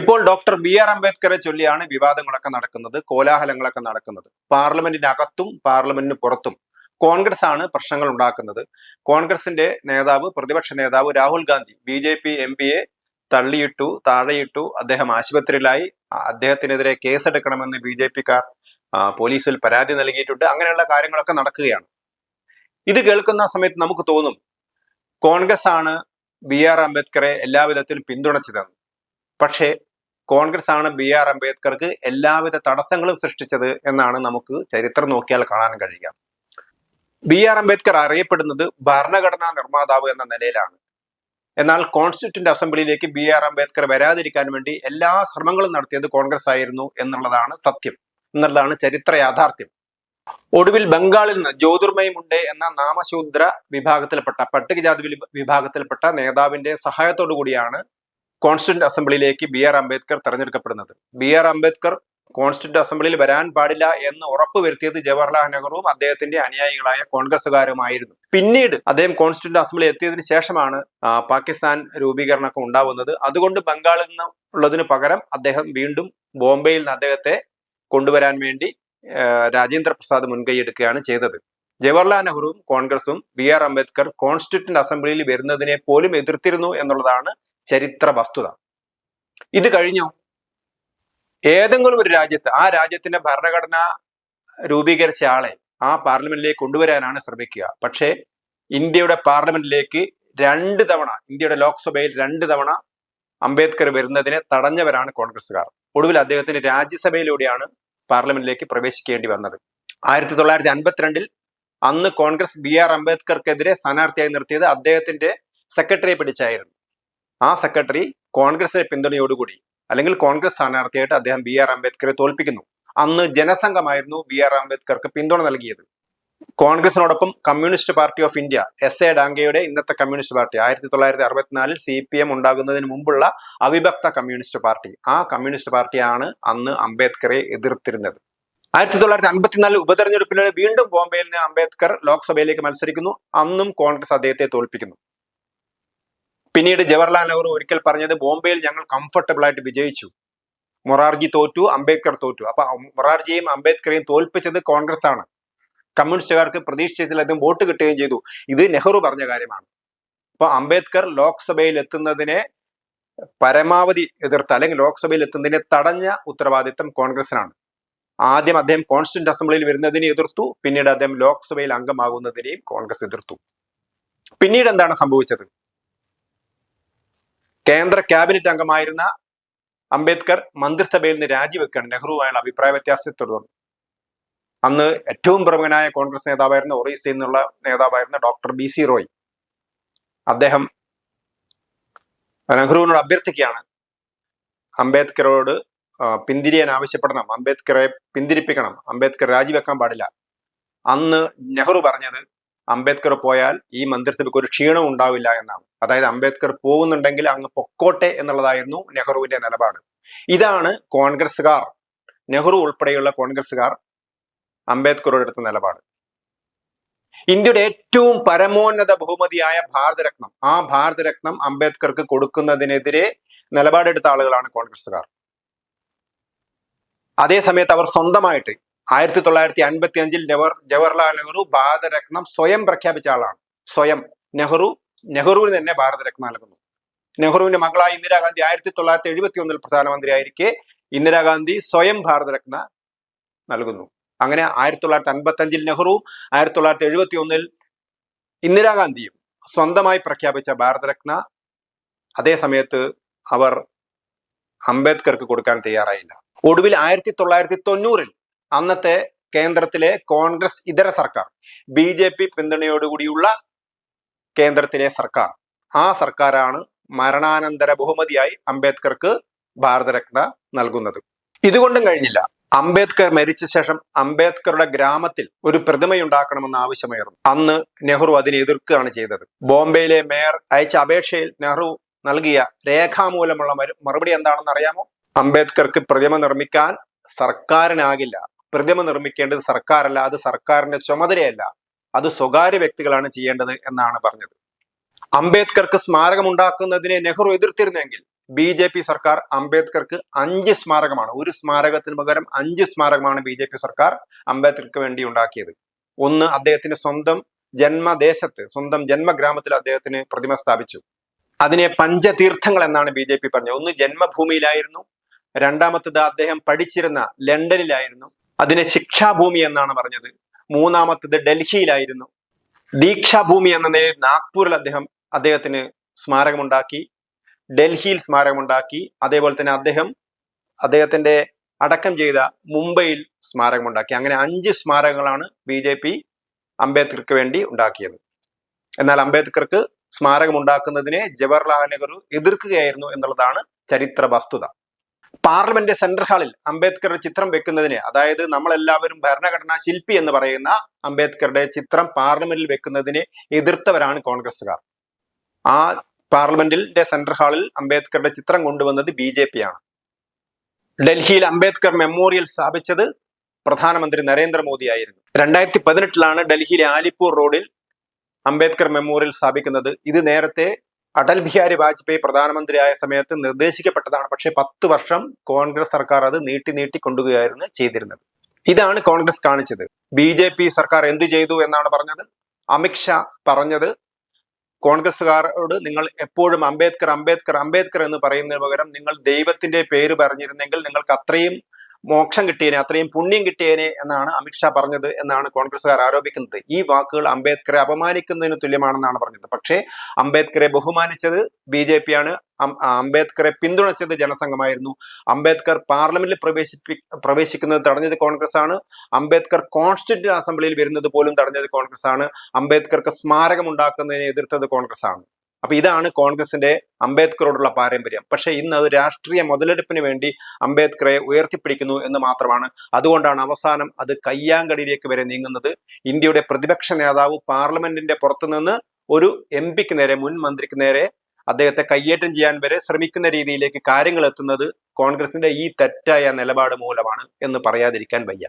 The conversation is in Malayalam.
ഇപ്പോൾ ഡോക്ടർ ബി ആർ അംബേദ്കറെ ചൊല്ലിയാണ് വിവാദങ്ങളൊക്കെ നടക്കുന്നത് കോലാഹലങ്ങളൊക്കെ നടക്കുന്നത്. പാർലമെന്റിനകത്തും പാർലമെന്റിന് പുറത്തും കോൺഗ്രസ് ആണ് പ്രശ്നങ്ങൾ ഉണ്ടാക്കുന്നത്. കോൺഗ്രസിന്റെ നേതാവ് പ്രതിപക്ഷ നേതാവ് Rahul Gandhi B J P M പിയെ തള്ളിയിട്ടു താഴെയിട്ടു അദ്ദേഹം ആശുപത്രിയിലായി. അദ്ദേഹത്തിനെതിരെ കേസെടുക്കണമെന്ന് ബി ജെ പിക്കാർ പോലീസിൽ പരാതി നൽകിയിട്ടുണ്ട്. അങ്ങനെയുള്ള കാര്യങ്ങളൊക്കെ നടക്കുകയാണ്. ഇത് കേൾക്കുന്ന സമയത്ത് നമുക്ക് തോന്നും കോൺഗ്രസ് ആണ് ബി ആർ അംബേദ്കറെ എല്ലാവിധത്തിലും പിന്തുണച്ചതെന്ന്. പക്ഷേ കോൺഗ്രസ് ആണ് ബി ആർ അംബേദ്കർക്ക് എല്ലാവിധ തടസ്സങ്ങളും സൃഷ്ടിച്ചത് എന്നാണ് നമുക്ക് ചരിത്രം നോക്കിയാൽ കാണാൻ കഴിയുക. ബി ആർ അംബേദ്കർ അറിയപ്പെടുന്നത് ഭരണഘടനാ നിർമ്മാതാവ് എന്ന നിലയിലാണ്. എന്നാൽ കോൺസ്റ്റിറ്റ്യൂന്റ് അസംബ്ലിയിലേക്ക് ബി ആർ അംബേദ്കർ വരാതിരിക്കാൻ വേണ്ടി എല്ലാ ശ്രമങ്ങളും നടത്തിയത് കോൺഗ്രസ് ആയിരുന്നു എന്നുള്ളതാണ് സത്യം. എന്നുള്ളതാണ് ചരിത്ര യാഥാർത്ഥ്യം. ഒടുവിൽ ബംഗാളിൽ നിന്ന് ജ്യോതിർമയി മുണ്ടേ എന്ന നാമശൂദ്ര വിഭാഗത്തിൽപ്പെട്ട പട്ടികജാതി വിഭാഗത്തിൽപ്പെട്ട നേതാവിന്റെ സഹായത്തോടു കൂടിയാണ് കോൺസ്റ്റിറ്റ്യൂന്റ് അസംബ്ലിയിലേക്ക് ബി ആർ അംബേദ്കർ തെരഞ്ഞെടുക്കപ്പെടുന്നത്. ബി ആർ അംബേദ്കർ കോൺസ്റ്റിറ്റ്യൂന്റ് അസംബ്ലിയിൽ വരാൻ പാടില്ല എന്ന് ഉറപ്പ് ഉറപ്പുവരുത്തിയത് ജവഹർലാൽ നെഹ്റുവും അദ്ദേഹത്തിന്റെ അനുയായികളായ കോൺഗ്രസുകാരുമായിരുന്നു പിന്നീട് അദ്ദേഹം കോൺസ്റ്റിറ്റ്യൂന്റ് അസംബ്ലി എത്തിയതിനു ശേഷമാണ് പാകിസ്ഥാൻ രൂപീകരണമൊക്കെ ഉണ്ടാവുന്നത്. അതുകൊണ്ട് ബംഗാളിൽ നിന്ന് ഉള്ളതിന് പകരം അദ്ദേഹം വീണ്ടും ബോംബെയിൽ നിന്ന് അദ്ദേഹത്തെ കൊണ്ടുവരാൻ വേണ്ടി രാജേന്ദ്ര പ്രസാദ് മുൻകൈയെടുക്കുകയാണ് ചെയ്തത്. ജവഹർലാൽ നെഹ്റുവും കോൺഗ്രസും ബി ആർ അംബേദ്കർ കോൺസ്റ്റിറ്റ്യൂന്റ് അസംബ്ലിയിൽ വരുന്നതിനെ പോലും എതിർത്തിരുന്നു എന്നുള്ളതാണ് ചരിത്ര വസ്തുത ഇത് കഴിഞ്ഞോ? ഏതെങ്കിലും ഒരു രാജ്യത്ത് ആ രാജ്യത്തിന്റെ ഭരണഘടന രൂപീകരിച്ച ആളെ ആ പാർലമെന്റിലേക്ക് കൊണ്ടുവരാനാണ് ശ്രമിക്കുക. പക്ഷേ ഇന്ത്യയുടെ പാർലമെന്റിലേക്ക് രണ്ട് തവണ ഇന്ത്യയുടെ ലോക്സഭയിൽ രണ്ട് തവണ അംബേദ്കർ വരുന്നതിനെ തടഞ്ഞവരാണ് കോൺഗ്രസ്സുകാർ. ഒടുവിൽ അദ്ദേഹത്തിന് രാജ്യസഭയിലൂടെയാണ് പാർലമെന്റിലേക്ക് പ്രവേശിക്കേണ്ടി വന്നത്. ആയിരത്തി തൊള്ളായിരത്തി അൻപത്തിരണ്ടിൽ അന്ന് കോൺഗ്രസ് ബി ആർ അംബേദ്കർക്കെതിരെ സ്ഥാനാർത്ഥിയായി നിർത്തിയത് അദ്ദേഹത്തിന്റെ സെക്രട്ടറിയെ പിടിച്ചായിരുന്നു. ആ സെക്രട്ടറി കോൺഗ്രസിന്റെ പിന്തുണയോടുകൂടി അല്ലെങ്കിൽ കോൺഗ്രസ് സ്ഥാനാർത്ഥിയായിട്ട് അദ്ദേഹം ബി ആർ അംബേദ്കറെ തോൽപ്പിക്കുന്നു. അന്ന് ജനസംഘമായിരുന്നു ബി ആർ അംബേദ്കർക്ക് പിന്തുണ നൽകിയത്. കോൺഗ്രസിനോടൊപ്പം communist party of India S A ഡാങ്കയുടെ ഇന്നത്തെ കമ്മ്യൂണിസ്റ്റ് പാർട്ടി ആയിരത്തി തൊള്ളായിരത്തി അറുപത്തിനാലിൽ സി പി എം ഉണ്ടാകുന്നതിന് മുമ്പുള്ള അവിഭക്ത കമ്മ്യൂണിസ്റ്റ് പാർട്ടി. ആ കമ്മ്യൂണിസ്റ്റ് പാർട്ടിയാണ് അന്ന് അംബേദ്കറെ എതിർത്തിരുന്നത്. ആയിരത്തി തൊള്ളായിരത്തി അൻപത്തിനാലിൽ ഉപതെരഞ്ഞെടുപ്പിലൂടെ വീണ്ടും ബോംബെയിൽ നിന്ന് അംബേദ്കർ ലോക്സഭയിലേക്ക് മത്സരിക്കുന്നു. അന്നും കോൺഗ്രസ് അദ്ദേഹത്തെ തോൽപ്പിക്കുന്നു. പിന്നീട് ജവഹർലാൽ നെഹ്റു ഒരിക്കൽ പറഞ്ഞത് ബോംബെയിൽ ഞങ്ങൾ കംഫർട്ടബിൾ ആയിട്ട് വിജയിച്ചു. മൊറാർജി തോറ്റു അംബേദ്കർ തോറ്റു. അപ്പൊ മൊറാർജിയെയും അംബേദ്കറെയും തോൽപ്പിച്ചത് കോൺഗ്രസ് ആണ്. കമ്മ്യൂണിസ്റ്റുകാർക്ക് പ്രതീക്ഷിച്ചതിലധികം വോട്ട് കിട്ടുകയും ചെയ്തു. ഇത് നെഹ്റു പറഞ്ഞ കാര്യമാണ്. അപ്പൊ അംബേദ്കർ ലോക്സഭയിൽ എത്തുന്നതിനെ പരമാവധി എതിർത്ത അല്ലെങ്കിൽ ലോക്സഭയിൽ എത്തുന്നതിനെ തടഞ്ഞ ഉത്തരവാദിത്തം കോൺഗ്രസിനാണ്. ആദ്യം അദ്ദേഹം കോൺസ്റ്റന്റ് അസംബ്ലിയിൽ വരുന്നതിനെ എതിർത്തു പിന്നീട് അദ്ദേഹം ലോക്സഭയിൽ അംഗമാകുന്നതിനെയും കോൺഗ്രസ് എതിർത്തു. പിന്നീട് എന്താണ് സംഭവിച്ചത്? കേന്ദ്ര ക്യാബിനറ്റ് അംഗമായിരുന്ന അംബേദ്കർ മന്ത്രിസഭയിൽ നിന്ന് രാജിവെക്കുകയാണ് നെഹ്റുവായുള്ള അഭിപ്രായ വ്യത്യാസത്തെ തുടർന്ന് അന്ന് ഏറ്റവും പ്രമുഖനായ കോൺഗ്രസ് നേതാവായിരുന്ന ഒറീസയിൽ നിന്നുള്ള നേതാവായിരുന്ന ഡോക്ടർ ബി സി റോയ്. അദ്ദേഹം നെഹ്റുവിനോട് അഭ്യർത്ഥിക്കുകയാണ് അംബേദ്കറോട് പിന്തിരിയാൻ ആവശ്യപ്പെടണം അംബേദ്കറെ പിന്തിരിപ്പിക്കണം അംബേദ്കർ രാജിവെക്കാൻ പാടില്ല. അന്ന് നെഹ്റു പറഞ്ഞത് അംബേദ്കർ പോയാൽ ഈ മന്ദിരത്തിൽ ഒരു ക്ഷീണം ഉണ്ടാവില്ല എന്നാണ്. അതായത് അംബേദ്കർ പോകുന്നുണ്ടെങ്കിൽ അങ്ങ് പൊക്കോട്ടെ എന്നുള്ളതായിരുന്നു നെഹ്റുവിന്റെ നിലപാട്. ഇതാണ് കോൺഗ്രസ്സുകാർ നെഹ്റു ഉൾപ്പെടെയുള്ള കോൺഗ്രസ്സുകാർ അംബേദ്കറോട് എടുത്ത നിലപാട്. ഇന്ത്യയുടെ ഏറ്റവും പരമോന്നത ബഹുമതിയായ ഭാരതരത്നം ആ ഭാരതരത്നം അംബേദ്കർക്ക് കൊടുക്കുന്നതിനെതിരെ നിലപാടെടുത്ത ആളുകളാണ് കോൺഗ്രസ്സുകാർ. അതേസമയത്ത് അവർ സ്വന്തമായിട്ട് ആയിരത്തി തൊള്ളായിരത്തി അൻപത്തി അഞ്ചിൽ നെവർ ജവഹർലാൽ നെഹ്റു ഭാരതരത്നം സ്വയം പ്രഖ്യാപിച്ച ആളാണ്. സ്വയം. നെഹ്റു നെഹ്റുവിന് തന്നെ ഭാരതരത്ന നൽകുന്നു. നെഹ്റുവിന്റെ മകളായ ഇന്ദിരാഗാന്ധി ആയിരത്തി തൊള്ളായിരത്തി എഴുപത്തി ഒന്നിൽ പ്രധാനമന്ത്രിയായിരിക്കെ ഇന്ദിരാഗാന്ധി സ്വയം ഭാരതരത്ന നൽകുന്നു. അങ്ങനെ ആയിരത്തി തൊള്ളായിരത്തി അൻപത്തി അഞ്ചിൽ നെഹ്റുവും ആയിരത്തി തൊള്ളായിരത്തി എഴുപത്തി ഒന്നിൽ ഇന്ദിരാഗാന്ധിയും സ്വന്തമായി പ്രഖ്യാപിച്ച ഭാരതരത്ന. അതേ സമയത്ത് അവർ അംബേദ്കർക്ക് കൊടുക്കാൻ തയ്യാറായില്ല. ഒടുവിൽ ആയിരത്തി തൊള്ളായിരത്തി തൊണ്ണൂറിൽ അന്നത്തെ കേന്ദ്രത്തിലെ കോൺഗ്രസ് ഇതര സർക്കാർ ബി ജെ പി പിന്തുണയോടുകൂടിയുള്ള കേന്ദ്രത്തിലെ സർക്കാർ. ആ സർക്കാരാണ് മരണാനന്തര ബഹുമതിയായി അംബേദ്കർക്ക് ഭാരതരത്ന നൽകുന്നത്. ഇതുകൊണ്ടും കഴിഞ്ഞില്ല. അംബേദ്കർ മരിച്ച ശേഷം അംബേദ്കറുടെ ഗ്രാമത്തിൽ ഒരു പ്രതിമയുണ്ടാക്കണമെന്ന ആവശ്യമായിരുന്നു. അന്ന് നെഹ്റു അതിനെ എതിർക്കുകയാണ് ചെയ്തത്. ബോംബെയിലെ മേയർ അയച്ച അപേക്ഷയിൽ നെഹ്റു നൽകിയ രേഖാമൂലമുള്ള മറുപടി എന്താണെന്ന് അറിയാമോ? അംബേദ്കർക്ക് പ്രതിമ നിർമ്മിക്കാൻ സർക്കാരിനാകില്ല. പ്രതിമ നിർമ്മിക്കേണ്ടത് സർക്കാരല്ല അത് സർക്കാരിന്റെ ചുമതലയല്ല. അത് സ്വകാര്യ വ്യക്തികളാണ് ചെയ്യേണ്ടത് എന്നാണ് പറഞ്ഞത്. അംബേദ്കർക്ക് സ്മാരകം ഉണ്ടാക്കുന്നതിനെ നെഹ്റു എതിർത്തിരുന്നെങ്കിൽ ബി ജെ പി സർക്കാർ അംബേദ്കർക്ക് അഞ്ച് സ്മാരകമാണ്. ഒരു സ്മാരകത്തിന് പകരം അഞ്ച് സ്മാരകമാണ് ബി ജെ പി സർക്കാർ അംബേദ്കർക്ക് വേണ്ടി ഉണ്ടാക്കിയത്. ഒന്ന് അദ്ദേഹത്തിന്റെ സ്വന്തം ജന്മദേശത്ത് സ്വന്തം ജന്മഗ്രാമത്തിൽ അദ്ദേഹത്തിന് പ്രതിമ സ്ഥാപിച്ചു. അതിനെ പഞ്ചതീർത്ഥങ്ങൾ എന്നാണ് ബി ജെ പി പറഞ്ഞത്. ഒന്ന് ജന്മഭൂമിയിലായിരുന്നു. രണ്ടാമത്തത് അദ്ദേഹം പഠിച്ചിരുന്ന ലണ്ടനിലായിരുന്നു. അതിനെ ശിക്ഷാഭൂമി എന്നാണ് പറഞ്ഞത്. മൂന്നാമത്തത് ഡൽഹിയിലായിരുന്നു. ദീക്ഷാഭൂമി എന്ന നിലയിൽ നാഗ്പൂരിൽ അദ്ദേഹം അദ്ദേഹത്തിന് സ്മാരകമുണ്ടാക്കി ഡൽഹിയിൽ സ്മാരകമുണ്ടാക്കി അതേപോലെ തന്നെ അദ്ദേഹം അദ്ദേഹത്തിന്റെ അടക്കം ചെയ്ത മുംബൈയിൽ സ്മാരകമുണ്ടാക്കി. അങ്ങനെ അഞ്ച് സ്മാരകങ്ങളാണ് ബി ജെ പി അംബേദ്കർക്ക് വേണ്ടി ഉണ്ടാക്കിയത്. എന്നാൽ അംബേദ്കർക്ക് സ്മാരകം ഉണ്ടാക്കുന്നതിനെ ജവഹർലാൽ നെഹ്റു എതിർക്കുകയായിരുന്നു എന്നുള്ളതാണ് ചരിത്ര വസ്തുത. പാർലമെന്റ് സെൻട്രൽ ഹാളിൽ അംബേദ്കറുടെ ചിത്രം വെക്കുന്നതിന് അതായത് നമ്മളെല്ലാവരും ഭരണഘടനാ ശില്പി എന്ന് പറയുന്ന അംബേദ്കറുടെ ചിത്രം പാർലമെന്റിൽ വെക്കുന്നതിനെ എതിർത്തവരാണ് കോൺഗ്രസുകാർ ആ പാർലമെന്റിന്റെ സെൻട്രൽ ഹാളിൽ അംബേദ്കറുടെ ചിത്രം കൊണ്ടുവന്നത് ബി ജെ പി ആണ് ഡൽഹിയിൽ അംബേദ്കർ മെമ്മോറിയൽ സ്ഥാപിച്ചത് പ്രധാനമന്ത്രി നരേന്ദ്രമോദി ആയിരുന്നു. രണ്ടായിരത്തി പതിനെട്ടിലാണ് ഡൽഹിയിലെ ആലിപ്പൂർ റോഡിൽ അംബേദ്കർ മെമ്മോറിയൽ സ്ഥാപിക്കുന്നത്. ഇത് നേരത്തെ അടൽ ബിഹാരി വാജ്പേയി പ്രധാനമന്ത്രിയായ സമയത്ത് നിർദ്ദേശിക്കപ്പെട്ടതാണ്. പക്ഷേ പത്ത് വർഷം കോൺഗ്രസ് സർക്കാർ അത് നീട്ടി നീട്ടി കൊണ്ടുപോവുകയായിരുന്നു ചെയ്തിരുന്നത്. ഇതാണ് കോൺഗ്രസ് കാണിച്ചത്. ബി ജെ പി സർക്കാർ എന്തു ചെയ്തു എന്നാണ് പറഞ്ഞത്? അമിത്ഷാ പറഞ്ഞത് കോൺഗ്രസ്സുകാരോട് നിങ്ങൾ എപ്പോഴും അംബേദ്കർ അംബേദ്കർ അംബേദ്കർ എന്ന് പറയുന്നതിന് പകരം നിങ്ങൾ ദൈവത്തിന്റെ പേര് പറഞ്ഞിരുന്നെങ്കിൽ നിങ്ങൾക്ക് അത്രയും മോക്ഷം കിട്ടിയനെ അത്രയും പുണ്യം കിട്ടിയനെ എന്നാണ് അമിത്ഷാ പറഞ്ഞത് എന്നാണ് കോൺഗ്രസ്സുകാർ ആരോപിക്കുന്നത്. ഈ വാക്കുകൾ അംബേദ്കറെ അപമാനിക്കുന്നതിന് തുല്യമാണെന്നാണ് പറഞ്ഞത്. പക്ഷേ അംബേദ്കറെ ബഹുമാനിച്ചത് ബി ജെ പി ആണ് അംബേദ്കറെ പിന്തുണച്ചത് ജനസംഘമായിരുന്നു. അംബേദ്കർ പാർലമെന്റിൽ പ്രവേശിപ്പി പ്രവേശിക്കുന്നത് തടഞ്ഞത് കോൺഗ്രസ് ആണ് അംബേദ്കർ കോൺസ്റ്റിറ്റ്യൂന്റ് അസംബ്ലിയിൽ വരുന്നത് പോലും തടഞ്ഞത് കോൺഗ്രസ് ആണ് അംബേദ്കർക്ക് സ്മാരകം ഉണ്ടാക്കുന്നതിനെ എതിർത്തത് കോൺഗ്രസ് ആണ് അപ്പൊ ഇതാണ് കോൺഗ്രസിന്റെ അംബേദ്കറോടുള്ള പാരമ്പര്യം. പക്ഷേ ഇന്ന് അത് രാഷ്ട്രീയ മുതലെടുപ്പിന് വേണ്ടി അംബേദ്കറെ ഉയർത്തിപ്പിടിക്കുന്നു എന്ന് മാത്രമാണ്. അതുകൊണ്ടാണ് അവസാനം അത് കയ്യാങ്കടിയിലേക്ക് വരെ നീങ്ങുന്നത്. ഇന്ത്യയുടെ പ്രതിപക്ഷ നേതാവ് പാർലമെന്റിന്റെ പുറത്തുനിന്ന് ഒരു എം പിക്ക് നേരെ മുൻ മന്ത്രിക്ക് നേരെ അദ്ദേഹത്തെ കയ്യേറ്റം ചെയ്യാൻ വരെ ശ്രമിക്കുന്ന രീതിയിലേക്ക് കാര്യങ്ങൾ എത്തുന്നത് കോൺഗ്രസിന്റെ ഈ തെറ്റായ നിലപാട് മൂലമാണ് എന്ന് പറയാതിരിക്കാൻ വയ്യ.